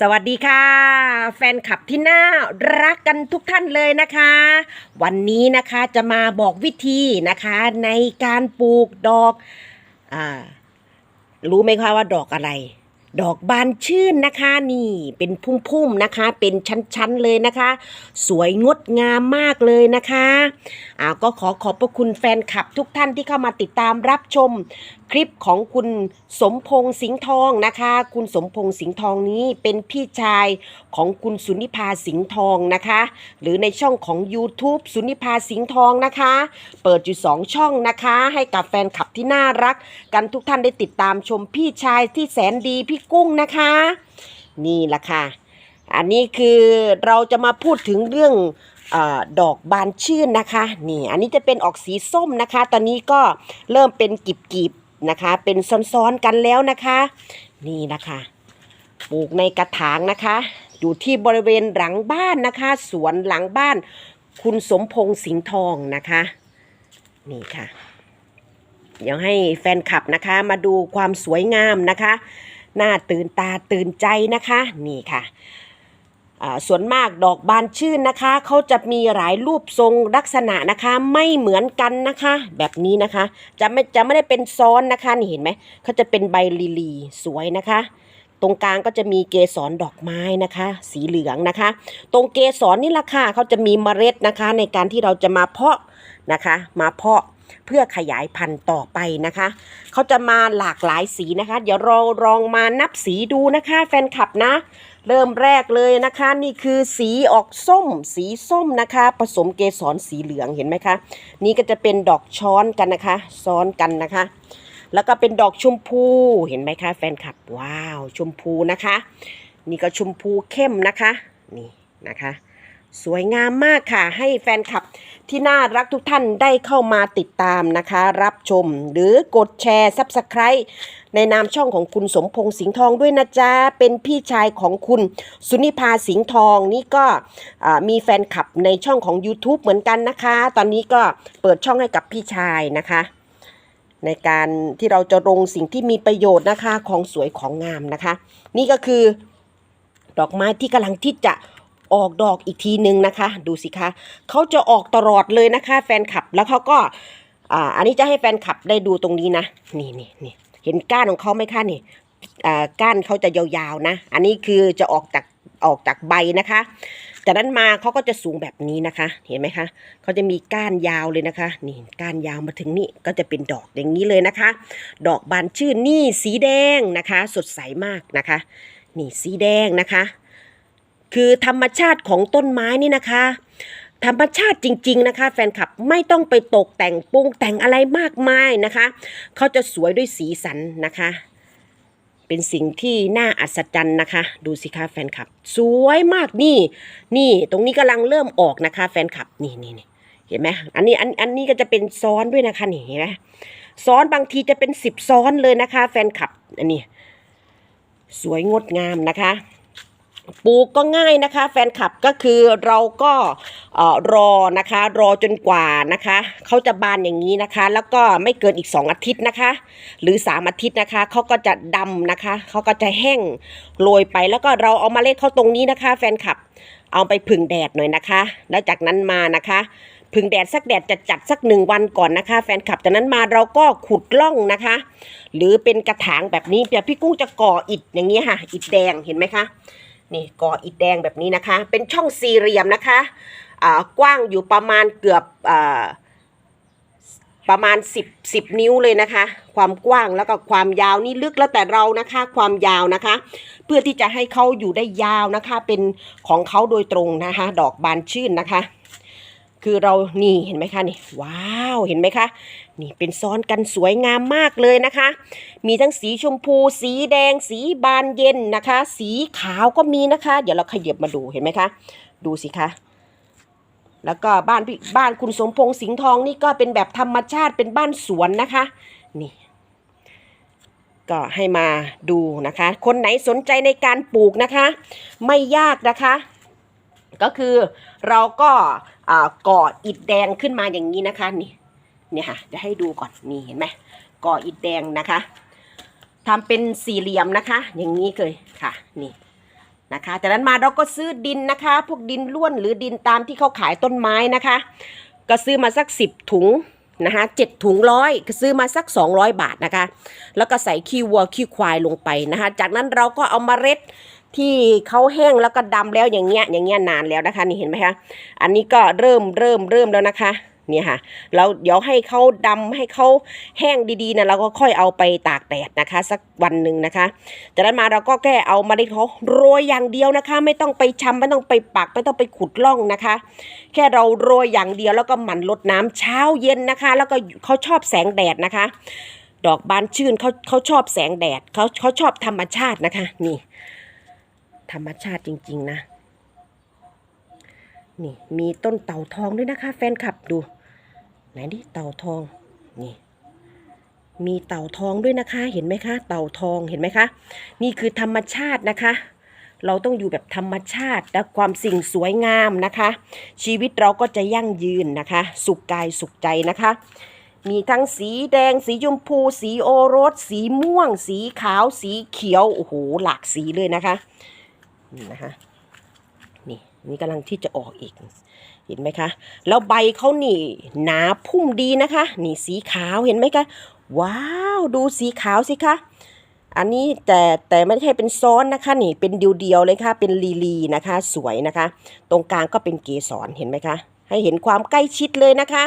สวัสดีค่ะ แฟนคลับที่น่ารักกันทุกท่านเลยนะคะ วันนี้นะคะจะมาบอกวิธีนะคะในการปลูกดอกอรู้ไหมคะว่าดอกอะไร ดอกบานชื่นนะคะนี่เป็นพุ่มๆนะคะ เป็นชั้นๆเลยนะคะ สวยงดงามมากเลยนะคะอ่าก็ขอขอบพระคุณแฟนคลับทุกท่านที่เข้ามาติดตามรับชมคลิปของคุณสมพงษ์สิงห์ทองนะคะ คุณสมพงษ์สิงห์ทองนี้เป็นพี่ชายของคุณสุนิพาสิงห์ทองนะคะ หรือในช่องของ YouTube สุนิพาสิงห์ทองนะคะ เปิดอยู่สองช่องนะคะ ให้กับแฟนคลับที่น่ารัก กันทุกท่านได้ติดตามชมพี่ชายที่แสนดีพี่กุ้งนะคะ นี่แหละค่ะ อันนี้คือเราจะมาพูดถึงเรื่องอดอกบานชื่นนะคะ นี่ อันนี้จะเป็นออกสีส้มนะคะ ตอนนี้ก็เริ่มเป็นกีบๆ นะคะ เป็นซ้อนๆกันแล้วนะคะ นี่นะคะปลูกในกระถางนะคะ อยู่ที่บริเวณหลังบ้านนะคะ สวนหลังบ้าน คุณสมพงษ์สิงห์ทองนะคะ นี่ค่ะ เดี๋ยวให้แฟนคลับนะคะมาดูความสวยงามนะคะหน้าตื่นตาตื่นใจนะคะ นี่ค่ะ ส่วนมากดอกบานชื่นนะคะเขาจะมีหลายรูปทรงลักษณะนะคะไม่เหมือนกันนะคะ แบบนี้นะคะ จะไม่จะไม่ได้เป็นซ้อนนะคะนี่เห็นไหมเขาจะเป็นใบลีลีสวยนะคะ ตรงกลางก็จะมีเกสรดอกไม้นะคะ สีเหลืองนะคะ ตรงเกสรนี่ละค่ะเขาจะมีเมล็ดนะคะ ในการที่เราจะมาเพาะนะคะ มาเพาะเพื่อขยายพันธุ์ต่อไปนะคะ เขาจะมาหลากหลายสีนะคะ เดี๋ยวเราลองมานับสีดูนะคะ แฟนคลับนะ เริ่มแรกเลยนะคะ นี่คือสีออกส้ม สีส้มนะคะ ผสมเกสรสีเหลืองเห็นไหมคะ นี่ก็จะเป็นดอกช้อนกันนะคะ ซ้อนกันนะคะ แล้วก็เป็นดอกชมพูเห็นไหมคะ แฟนคลับว้าว ชมพูนะคะ นี่ก็ชมพูเข้มนะคะ นี่นะคะ สวยงามมากค่ะ ให้แฟนคลับที่น่ารักทุกท่านได้เข้ามาติดตามนะคะ รับชมหรือกดแชร์ Subscribe ในนามช่องของคุณสมพงษ์สิงห์ทองด้วยนะจ๊ะ เป็นพี่ชายของคุณสุนิพาสิงห์ทองนี่ก็มีแฟนคลับในช่องของ YouTube เหมือนกันนะคะ ตอนนี้ก็เปิดช่องให้กับพี่ชายนะคะ ในการที่เราจะลงสิ่งที่มีประโยชน์นะคะของสวยของงามนะคะ นี่ก็คือดอกไม้ที่กำลังที่จะ ออกดอกอีกทีนึงนะคะ ดูสิคะเขาจะออกตลอดเลยนะคะ แฟนคลับแล้วเขาก็อ่าอันนี้จะให้แฟนคลับได้ดูตรงนี้นะ นี่นี่นี่เห็นก้านของเขาไหมคะนี่อ่าก้านเขาจะยาวๆนะ อันนี้คือจะออกจากออกจากใบนะคะจากนั้นมาเขาก็จะสูงแบบนี้นะคะ เห็นไหมคะเขาจะมีก้านยาวเลยนะคะ นี่ก้านยาวมาถึงนี่ก็จะเป็นดอกอย่างนี้เลยนะคะ ดอกบานชื่นนี่สีแดงนะคะ สดใสมากนะคะ นี่สีแดงนะคะ คือธรรมชาติของต้นไม้นี่นะคะ ธรรมชาติจริง ๆ นะคะ แฟนคลับไม่ต้องไปตกแต่งปรุงแต่งอะไรมากมายนะคะเขาจะสวยด้วยสีสันนะคะ เป็นสิ่งที่น่าอัศจรรย์นะคะ ดูสิคะแฟนคลับ สวยมากนี่ นี่ตรงนี้กำลังเริ่มออกนะคะ แฟนคลับนี่นี่นี่เห็นไหมอันนี้อันอันนี้ก็จะเป็นซ้อนด้วยนะคะนี่เห็นไหมซ้อนบางทีจะเป็นสิบซ้อนเลยนะคะ แฟนคลับอันนี้สวยงดงามนะคะ ปลูกก็ง่ายนะคะ แฟนคลับก็คือเราก็อรอนะคะ รอจนกว่านะคะเขาจะบานอย่างนี้นะคะ แล้วก็ไม่เกินอีก 2 อาทิตย์นะคะ หรือ 3 อาทิตย์นะคะเขาก็จะดำนะคะเขาก็จะแห้งโรยไปแล้วก็เราเอามาเล็ดเข้าตรงนี้นะคะ แฟนคลับเอาไปผึ่งแดดหน่อยนะคะ แล้วจากนั้นมานะคะผึ่งแดดสักแดดจะจัดสักหนึ่งวันก่อนนะคะ แฟนคลับจากนั้นมาเราก็ขุดล่องนะคะ หรือเป็นกระถางแบบนี้เดี๋ยวพี่กุ้งจะก่ออิฐอย่างนี้ค่ะ อิฐแดงเห็นไหมคะ นี่ก่ออิฐแดงแบบนี้นะคะ เป็นช่องสี่เหลี่ยมนะคะกว้างอยู่ประมาณเกือบอประมาณ 10 10 นิ้วเลยนะคะ ความกว้างแล้วก็ความยาวนี่ลึกแล้วแต่เรานะคะ ความยาวนะคะ เพื่อที่จะให้เขาอยู่ได้ยาวนะคะ เป็นของเขาโดยตรงนะคะ ดอกบานชื่นนะคะ คือเรานี่เห็นไหมคะนี่ว้าวเห็นไหมคะ นี่เป็นซ้อนกันสวยงามมากเลยนะคะ มีทั้งสีชมพู สีแดง สีบานเย็นนะคะ สีขาวก็มีนะคะ เดี๋ยวเราขยับมาดูเห็นไหมคะ ดูสิคะแล้วก็บ้านพี่บ้านคุณสมพงษ์สิงห์ทองนี่ก็เป็นแบบธรรมชาติเป็นบ้านสวนนะคะ นี่ ก็ให้มาดูนะคะ คนไหนสนใจในการปลูกนะคะ ไม่ยากนะคะ ก็คือเราก็ก่ออิฐแดงขึ้นมาอย่างนี้นะคะนี่ เนี่ยค่ะจะให้ดูก่อนนี่เห็นไหมก่ออิฐแดงนะคะทำเป็นสี่เหลี่ยมนะคะ อย่างนี้เลยค่ะนี่นะคะจากนั้นมาเราก็ซื้อดินนะคะ พวกดินล้วนหรือดินตามที่เขาขายต้นไม้นะคะ ก็ซื้อมาสักสิบถุงนะคะเจ็ดถุงร้อยก็ซื้อมาสัก 200 บาทนะคะ แล้วก็ใส่ขี้วัวขี้ควายลงไปนะคะ จากนั้นเราก็เอามาเมล็ดที่เขาแห้งแล้วก็ดำแล้วอย่างเงี้ยอย่างเงี้ยนานแล้วนะคะนี่เห็นไหมคะอันนี้ก็เริ่มเริ่มเริ่มแล้วนะคะ เนี่ยค่ะเราเดี๋ยวให้เขาดำให้เขาแห้งดีๆนะเราก็ค่อยเอาไปตากแดดนะคะ สักวันหนึ่งนะคะจากนั้นมาเราก็แค่เอามาเล็ดเขาโรยอย่างเดียวนะคะ ไม่ต้องไปชำไม่ต้องไปปักไม่ต้องไปขุดล่องนะคะ แค่เราโรยอย่างเดียวแล้วก็หมั่นลดน้ำเช้าเย็นนะคะ แล้วก็เขาชอบแสงแดดนะคะ ดอกบานชื่นเขาเขาชอบแสงแดดเขาเขาชอบธรรมชาตินะคะ นี่ ธรรมชาติจริง ๆ นะ นี่มีต้นเต่าทองด้วยนะคะ แฟนคลับดู ไหนดิเต่าทองนี่มีเต่าทองด้วยนะคะ เห็นไหมคะ เต่าทองเห็นไหมคะ นี่คือธรรมชาตินะคะ เราต้องอยู่แบบธรรมชาติและความสิ่งสวยงามนะคะ ชีวิตเราก็จะยั่งยืนนะคะ สุขกายสุขใจนะคะ มีทั้งสีแดง สีชมพู สีโอรส สีม่วง สีขาว สีเขียวโอ้โหหลากสีเลยนะคะนี่นะคะ นี่นี่กำลังที่จะออกอีก เห็นไหมคะ แล้วใบเขานี่ หนาพุ่มดีนะคะ นี่สีขาวเห็นไหมคะว้าวดูสีขาวสิคะอันนี้แต่แต่ไม่ใช่เป็นซ้อนนะคะนี่เป็นเดียวๆเลยค่ะ เป็นลีลีนะคะ สวยนะคะ ตรงกลางก็เป็นเกสรเห็นไหมคะ ให้เห็นความใกล้ชิดเลยนะคะ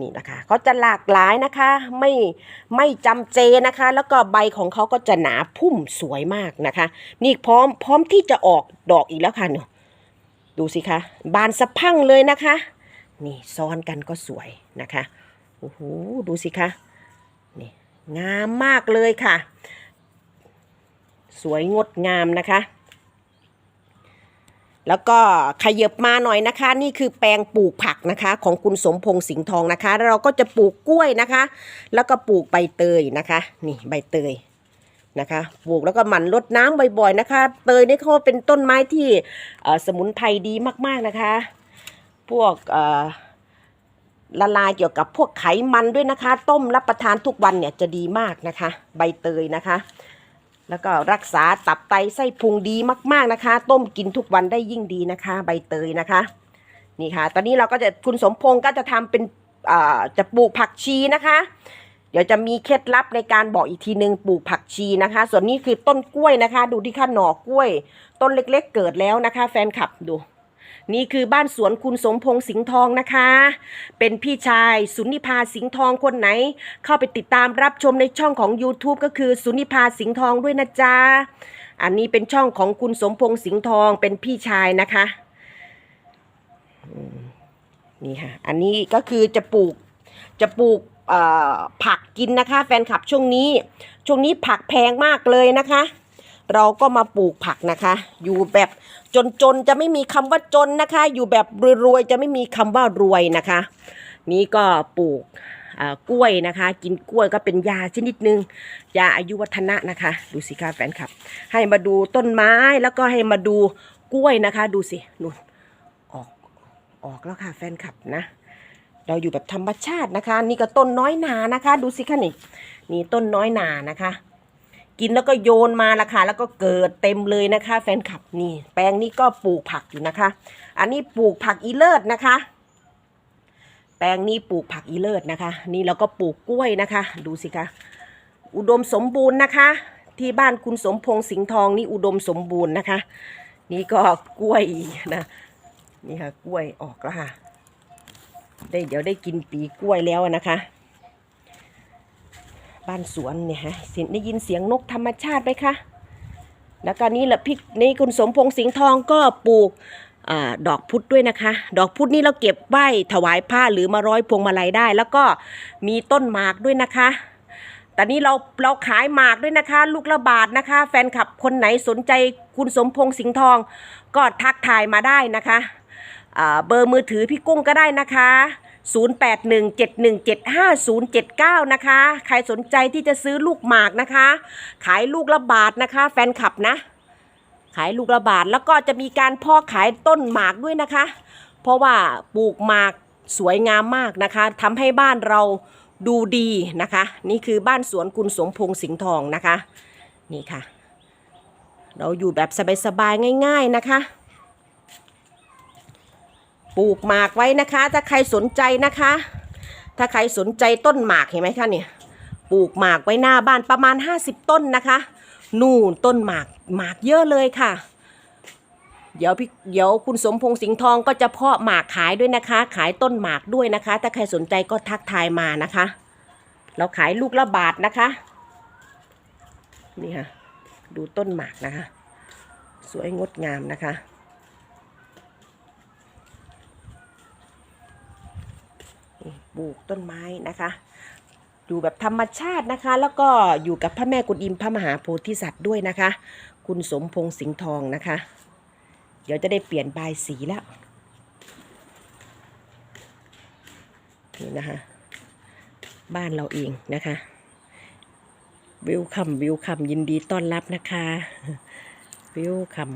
นี่นะคะเขาจะหลากหลายนะคะไม่ไม่จำเจนะคะ แล้วก็ใบของเขาก็จะหนาพุ่มสวยมากนะคะ นี่พร้อมพร้อมที่จะออกดอกอีกแล้วค่ะเนี่ย ดูสิคะบานสะพังเลยนะคะ นี่ซ้อนกันก็สวยนะคะโอ้โหดูสิคะนี่งามมากเลยค่ะ สวยงดงามนะคะ แล้วก็ขยับมาหน่อยนะคะ นี่คือแปลงปลูกผักนะคะ ของคุณสมพงษ์สิงห์ทองนะคะ แล้วเราก็จะปลูกกล้วยนะคะ แล้วก็ปลูกใบเตยนะคะ นี่ใบเตย นะคะปลูกแล้วก็หมั่นรดน้ำบ่อยๆนะคะ เตยนี่เขาเป็นต้นไม้ที่สมุนไพรดีมากๆนะคะ พวกละลายเกี่ยวกับพวกไขมันด้วยนะคะ ต้มรับประทานทุกวันเนี่ยจะดีมากนะคะ ใบเตยนะคะ แล้วก็รักษาตับไตไส้พุงดีมากๆนะคะ ต้มกินทุกวันได้ยิ่งดีนะคะ ใบเตยนะคะนี่ค่ะ ตอนนี้เราก็จะคุณสมพงษ์ก็จะทำเป็นจะปลูกผักชีนะคะ เดี๋ยวจะมีเคล็ดลับในการบอกอีกทีหนึ่งปลูกผักชีนะคะ ส่วนนี้คือต้นกล้วยนะคะ ดูที่ข้าหน่อกล้วย ต้นเล็กๆ เกิดแล้วนะคะ แฟนคลับดู นี่คือบ้านสวนคุณสมพงษ์สิงห์ทองนะคะ เป็นพี่ชายสุนิพาสิงห์ทองคนไหน เข้าไปติดตามรับชมในช่องของ YouTube ก็คือสุนิพาสิงห์ทองด้วยนะจ๊ะอันนี้เป็นช่องของคุณสมพงษ์สิงห์ทองเป็นพี่ชายนะคะนี่ค่ะ อันนี้ก็คือจะปลูกจะปลูก ผักกินนะคะ แฟนคลับช่วงนี้ ช่วงนี้ผักแพงมากเลยนะคะ เราก็มาปลูกผักนะคะ อยู่แบบจนๆจะไม่มีคำว่าจนนะคะ อยู่แบบรวยๆจะไม่มีคำว่ารวยนะคะ นี่ก็ปลูกกล้วยนะคะ กินกล้วยก็เป็นยาชนิดนึงยาอายุวัฒนะนะคะ ดูสิคะแฟนคลับ ให้มาดูต้นไม้แล้วก็ให้มาดูกล้วยนะคะ ดูสินู่นออกออกแล้วค่ะแฟนคลับนะ เราอยู่แบบธรรมชาตินะคะ นี่ก็ต้นน้อยหนานะคะ ดูสิคะนี่นี่ต้นน้อยหนานะคะ กินแล้วก็โยนมาละค่ะแล้วก็เกิดเต็มเลยนะคะ แฟนคลับนี่ แปลงนี้ก็ปลูกผักอยู่นะคะ อันนี้ปลูกผักอีเลิศนะคะ แปลงนี้ปลูกผักอีเลิศนะคะ นี่เราก็ปลูกกล้วยนะคะ ดูสิคะอุดมสมบูรณ์นะคะ ที่บ้านคุณสมพงษ์สิงห์ทองนี่อุดมสมบูรณ์นะคะ นี่ก็กล้วยนะนี่ค่ะกล้วยออกแล้วค่ะ ได้เดี๋ยวได้กินปีกล้วยแล้วนะคะ บ้านสวนเนี่ยฮะสียงได้ยินเสียงนกธรรมชาติไหมคะแล้วก็นี่แหละพี่นี่คุณสมพงษ์สิงห์ทองก็ปลูกอดอกพุธด้วยนะคะ ดอกพุธนี่เราเก็บไว้ถวายผ้าหรือมาร้อยพวงมาลัยได้ แล้วก็มีต้นหมากด้วยนะคะแต่นี้เราเราขายหมากด้วยนะคะ ลูกละบาทนะคะ แฟนคลับคนไหนสนใจคุณสมพงษ์สิงห์ทอง ก็ทักทายมาได้นะคะ เบอร์มือถือพี่กุ้งก็ได้นะคะ 0817175079 นะคะ ใครสนใจที่จะซื้อลูกหมากนะคะ ขายลูกละบาทนะคะ แฟนคลับนะ ขายลูกละบาทแล้วก็จะมีการพ่อขายต้นหมากด้วยนะคะ เพราะว่าปลูกหมากสวยงามมากนะคะทำให้บ้านเราดูดีนะคะ นี่คือบ้านสวนคุณสมพงษ์สิงห์ทองนะคะ นี่ค่ะ เราอยู่แบบสบายๆง่าย ๆนะคะ ปลูกหมากไว้นะคะ ถ้าใครสนใจนะคะ ถ้าใครสนใจต้นหมากเห็นไหมคะเนี่ยปลูกหมากไว้หน้าบ้านประมาณ 50 ต้นนะคะ นู่นต้นหมากหมากเยอะเลยค่ะ เดี๋ยวพี่เดี๋ยวคุณสมพงษ์สิงห์ทองก็จะเพาะหมากขายด้วยนะคะ ขายต้นหมากด้วยนะคะ ถ้าใครสนใจก็ทักทายมานะคะ เราขายลูกละบาทนะคะนี่ค่ะดูต้นหมากนะคะ สวยงดงามนะคะ ปลูกต้นไม้นะคะ อยู่แบบธรรมชาตินะคะ แล้วก็อยู่กับพระแม่กุนอิมพระมหาโพธิสัตว์ด้วยนะคะ คุณสมพงษ์สิงห์ทองนะคะ เดี๋ยวจะได้เปลี่ยนบายสีแล้วนี่นะคะ บ้านเราเองนะคะวิวคัมวิวคัมยินดีต้อนรับนะคะวิวคัม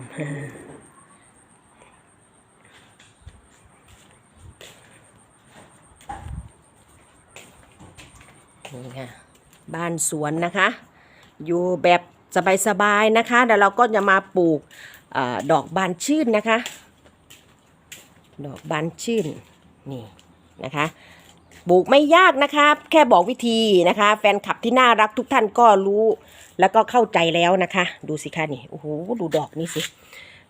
นี่ค่ะบ้านสวนนะคะ อยู่แบบสบายๆนะคะแล้วเราก็จะมาปลูกอดอกบานชื่นนะคะ ดอกบานชื่นนี่นะคะปลูกไม่ยากนะคะ แค่บอกวิธีนะคะ แฟนคลับที่น่ารักทุกท่านก็รู้ แล้วก็เข้าใจแล้วนะคะ ดูสิคะนี่โอ้โหดูดอกนี่สิ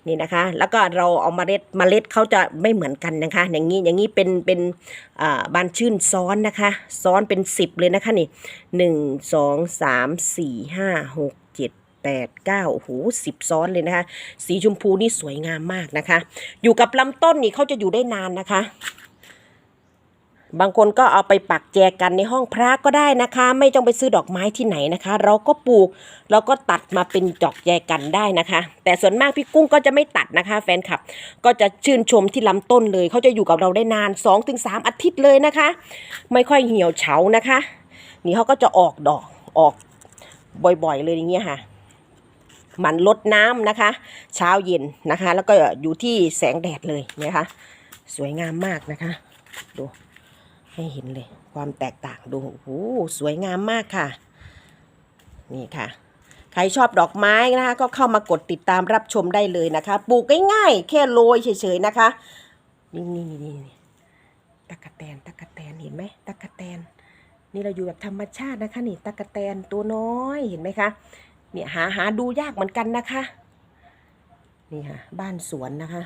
นี่นะคะ แล้วก็เราเอามาเมล็ดมเมล็ดเขาจะไม่เหมือนกันนะคะ อย่างนี้อย่างนี้เป็นเป็นบานชื่นซ้อนนะคะ ซ้อนเป็นสิบเลยนะคะนี่หนึ่งสองสามสี่ห้าหกเจ็ดแปดเก้าโอ้โหสิบซ้อนเลยนะคะ สีชมพูนี่สวยงามมากนะคะ อยู่กับลำต้นนี่เขาจะอยู่ได้นานนะคะ บางคนก็เอาไปปักแจกันในห้องพระก็ได้นะคะ ไม่ต้องไปซื้อดอกไม้ที่ไหนนะคะ เราก็ปลูกเราก็ตัดมาเป็นดอกแจกันได้นะคะ แต่ส่วนมากพี่กุ้งก็จะไม่ตัดนะคะ แฟนคลับ ก็จะชื่นชมที่ลำต้นเลย เขาจะอยู่กับเราได้นาน 2-3 อาทิตย์เลยนะคะ ไม่ค่อยเหี่ยวเฉานะคะ นี่เขาก็จะออกดอกออกบ่อยๆเลยอย่างเงี้ยค่ะมันลดน้ำนะคะ เช้าเย็นนะคะ แล้วก็อยู่ที่แสงแดดเลยนะคะ สวยงามมากนะคะ ดู ให้เห็นเลย ความแตกต่างดูโอ้โหสวยงามมากค่ะ นี่ค่ะ ใครชอบดอกไม้นะคะ ก็เข้ามากดติดตามรับชมได้เลยนะคะ ปลูกง่ายๆ แค่โรยเฉยๆนะคะ นี่นี่นี่นี่ตะกะแตนตะกะแตนเห็นไหมตะกะแตน นี่เราอยู่แบบธรรมชาตินะคะ นี่ตะกะแตนตัวน้อยเห็นไหมคะเนี่ยหาหาดูยากเหมือนกันนะคะ นี่ค่ะ บ้านสวนนะคะ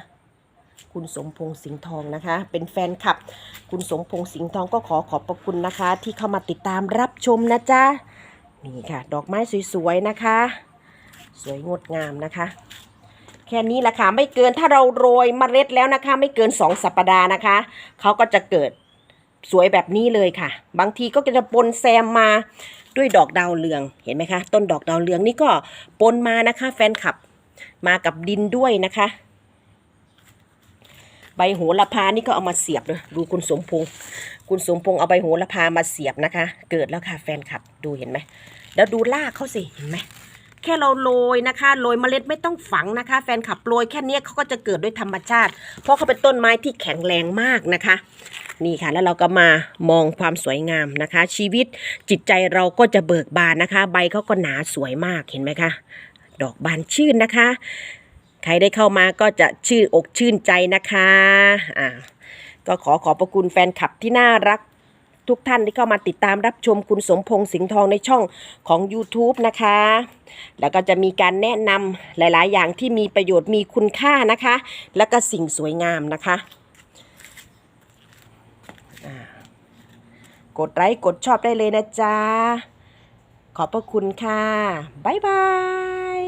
คุณสมพงษ์สิงห์ทองนะคะ เป็นแฟนคลับ คุณสมพงษ์สิงห์ทองก็ขอขอบพระคุณนะคะ ที่เข้ามาติดตามรับชมนะจ๊ะนี่ค่ะ ดอกไม้สวยๆนะคะ สวยงดงามนะคะ แค่นี้แหละค่ะไม่เกินถ้าเราโรยเมล็ดแล้วนะคะ ไม่เกินสองสัปดาห์นะคะเขาก็จะเกิดสวยแบบนี้เลยค่ะ บางทีก็จะปนแซมมาด้วยดอกดาวเรืองเห็นไหมคะ ต้นดอกดาวเรืองนี่ก็ปนมานะคะ แฟนคลับมากับดินด้วยนะคะ ใบโหระพานี่ก็เอามาเสียบเลยดูคุณสมพงษ์คุณสมพงษ์เอาใบโหระพามาเสียบนะคะ เกิดแล้วค่ะแฟนคลับดูเห็นไหมแล้วดูรากเขาสิเห็นไหมแค่เราโรยนะคะโรยเมล็ดไม่ต้องฝังนะคะ แฟนคลับโรยแค่เนี้ยเขาก็จะเกิดด้วยธรรมชาติ เพราะเขาเป็นต้นไม้ที่แข็งแรงมากนะคะ นี่ค่ะ แล้วเราก็มามองความสวยงามนะคะ ชีวิตจิตใจเราก็จะเบิกบานนะคะ ใบเขาก็หนาสวยมากเห็นไหมคะ ดอกบานชื่นนะคะ ใครได้เข้ามาก็จะชื่นอกชื่นใจนะคะอ่าก็ขอขอบพระคุณแฟนคลับที่น่ารักทุกท่านที่เข้ามาติดตามรับชมคุณสมพงษ์สิงห์ทองในช่องของ YouTube นะคะ แล้วก็จะมีการแนะนำหลาย ๆ อย่างที่มีประโยชน์มีคุณค่านะคะ แล้วก็สิ่งสวยงามนะคะกดไลค์กดชอบได้เลยนะจ๊ะ ขอบพระคุณค่ะ บ๊ายบาย